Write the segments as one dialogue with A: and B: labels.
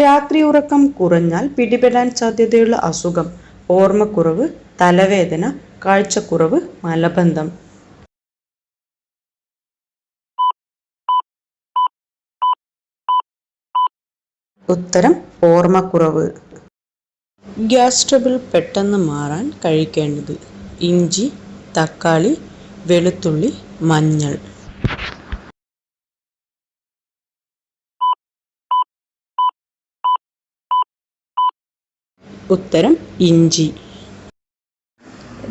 A: രാത്രി ഉറക്കം കുറഞ്ഞാൽ പിടിപെടാൻ സാധ്യതയുള്ള അസുഖം ഓർമ്മക്കുറവ് തലവേദന കാഴ്ചക്കുറവ് മലബന്ധം. ഉത്തരം ഓർമ്മക്കുറവ്. ഗ്യാസ് ട്രബിൾ പെട്ടെന്ന് മാറാൻ കഴിക്കേണ്ടത് ഇഞ്ചി തക്കാളി വെളുത്തുള്ളി മഞ്ഞൾ. ഉത്തരം ഇഞ്ചി.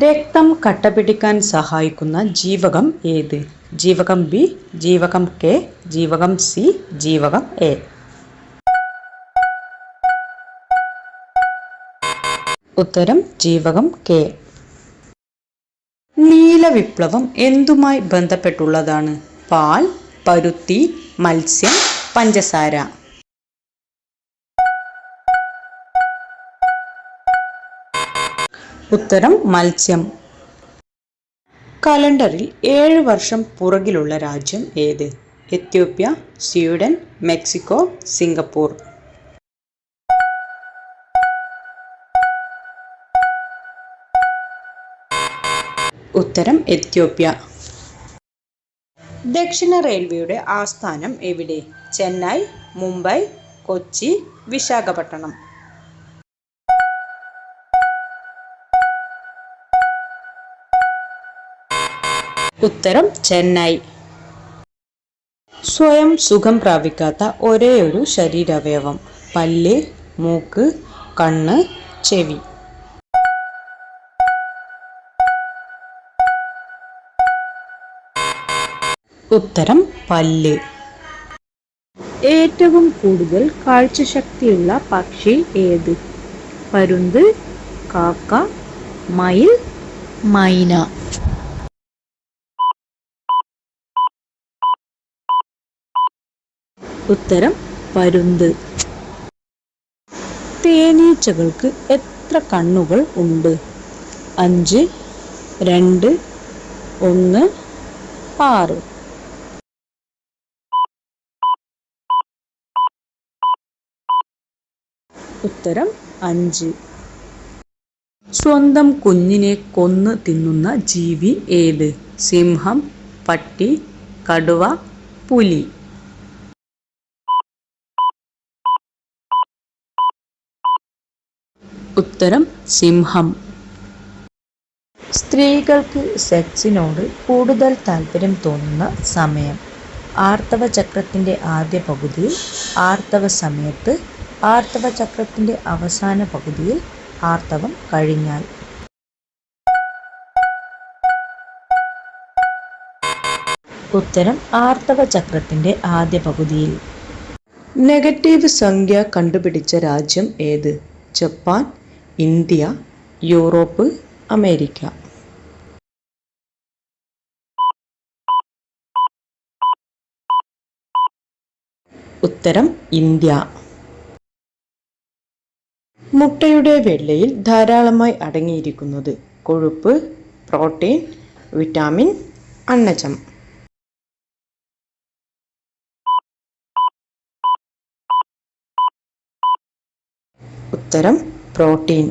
A: രക്തം കട്ടപിടിക്കാൻ സഹായിക്കുന്ന ജീവകം ഏത്? ജീവകം ബി ജീവകം കെ ജീവകം സി ജീവകം എ. ഉത്തരം ജീവകം കെ. നീല വിപ്ലവം എന്തുമായി ബന്ധപ്പെട്ടുള്ളതാണ്? പാൽ പരുത്തി മത്സ്യം പഞ്ചസാര. ഉത്തരം മത്സ്യം. കലണ്ടറിൽ ഏഴ് വർഷം പുറകിലുള്ള രാജ്യം ഏത്? Ethiopia Sweden Mexico Singapore. ഉത്തരം എത്യോപ്യ. ദക്ഷിണ റെയിൽവേയുടെ ആസ്ഥാനം എവിടെ? ചെന്നൈ മുംബൈ കൊച്ചി വിശാഖപട്ടണം. ഉത്തരം ചെന്നൈ. സ്വയം സുഖം പ്രാപിക്കാത്ത ഒരേയൊരു ശരീരാവയവം. പല്ല് മൂക്ക് കണ്ണ് ചെവി. ഉത്തരം പല്ല്. ഏറ്റവും കൂടുതൽ കാഴ്ചശക്തിയുള്ള പക്ഷി ഏത്? പരുന്ത് കാക്ക മയിൽ മൈന. ഉത്തരം പരുന്ത്. തേനീച്ചകൾക്ക് എത്ര കണ്ണുകൾ ഉണ്ട്? അഞ്ച് രണ്ട് ഒന്ന് ആറ്. ഉത്തരം അഞ്ച്. സ്വന്തം കുഞ്ഞിനെ കൊന്നു തിന്നുന്ന ജീവി ഏത്? സിംഹം പട്ടി കടുവ പുലി. ഉത്തരം സിംഹം. സ്ത്രീകൾക്ക് സെക്സിനോട് കൂടുതൽ താല്പര്യം തോന്നുന്ന സമയം. ആർത്തവ ചക്രത്തിന്റെ ആദ്യ പകുതിയിൽ ആർത്തവ സമയത്ത് ആർത്തവ ചക്രത്തിന്റെ അവസാന പകുതിയിൽ ആർത്തവം കഴിഞ്ഞാൽ. ഉത്തരം ആർത്തവ ചക്രത്തിന്റെ ആദ്യ പകുതിയിൽ. നെഗറ്റീവ് സംഖ്യ കണ്ടുപിടിച്ച രാജ്യം ഏത്? Japan India Europe America. ഉത്തരം ഇന്ത്യ. മുട്ടയുടെ വെള്ളയിൽ ധാരാളമായി അടങ്ങിയിരിക്കുന്നത് കൊഴുപ്പ് പ്രോട്ടീൻ വിറ്റാമിൻ അന്നജം ഉത്തരം പ്രോട്ടീൻ